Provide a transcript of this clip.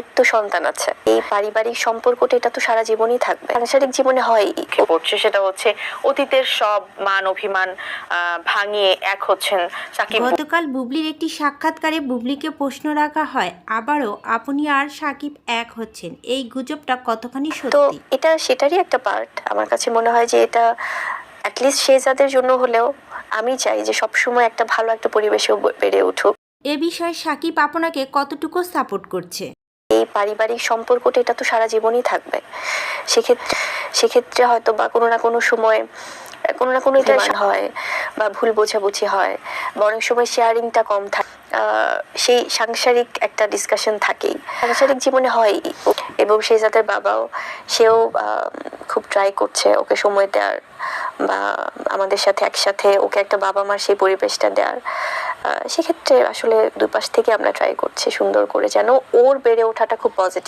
ওদের তো সন্তান আছে। এই পারিবারিক সম্পর্কটা এটা তো সারা জীবনই থাকবে। সাংসারিক জীবনে হয় পড়ছে সেটা হচ্ছে অতীতের সব মান অভিমান আহ, ভাঙিয়ে এক হচ্ছেন সাকিব। গতকাল বুবলির একটি সাক্ষাৎকারে বুবলিকে প্রশ্ন রাখা হয় আবারও আপনি আর সাকিব এক হচ্ছেন। এই গুজবটা কতখানি তো এটা সেটারই একটা পার্ট আমার কাছে মনে হয় যে এটা অ্যাটলিস্ট শেজাদের জন্য হলেও আমি চাই যে সবসময় একটা ভালো একটা পরিবেশেও বেড়ে উঠুক। এ বিষয়ে সাকিব আপনাকে কতটুকু সাপোর্ট করছে? এই পারিবারিক সম্পর্কটা এটা তো সারা জীবনই থাকবে। সেক্ষেত্রে সেক্ষেত্রে হয়তো বা কোনো না কোনো সময় কোনো না কোনো এটা হয় বা ভুল বোঝাবুঝি হয় বা অনেক সময় শেয়ারিংটা কম থাকে সেই সাংসারিক একটা ডিসকাশন থাকেই। সাংসারিক জীবনে হয় এবং সেই যাদের বাবাও সেও খুব ট্রাই করছে ওকে সময় দেওয়ার বা আমাদের সাথে একসাথে ওকে একটা বাবা মার সেই পরিবেশটা দেওয়ার সেক্ষেত্রে আসলে দুপাশ থেকে আমরা ট্রাই করছি সুন্দর করে যেন ওর বেড়ে ওঠাটা খুব পজিটিভ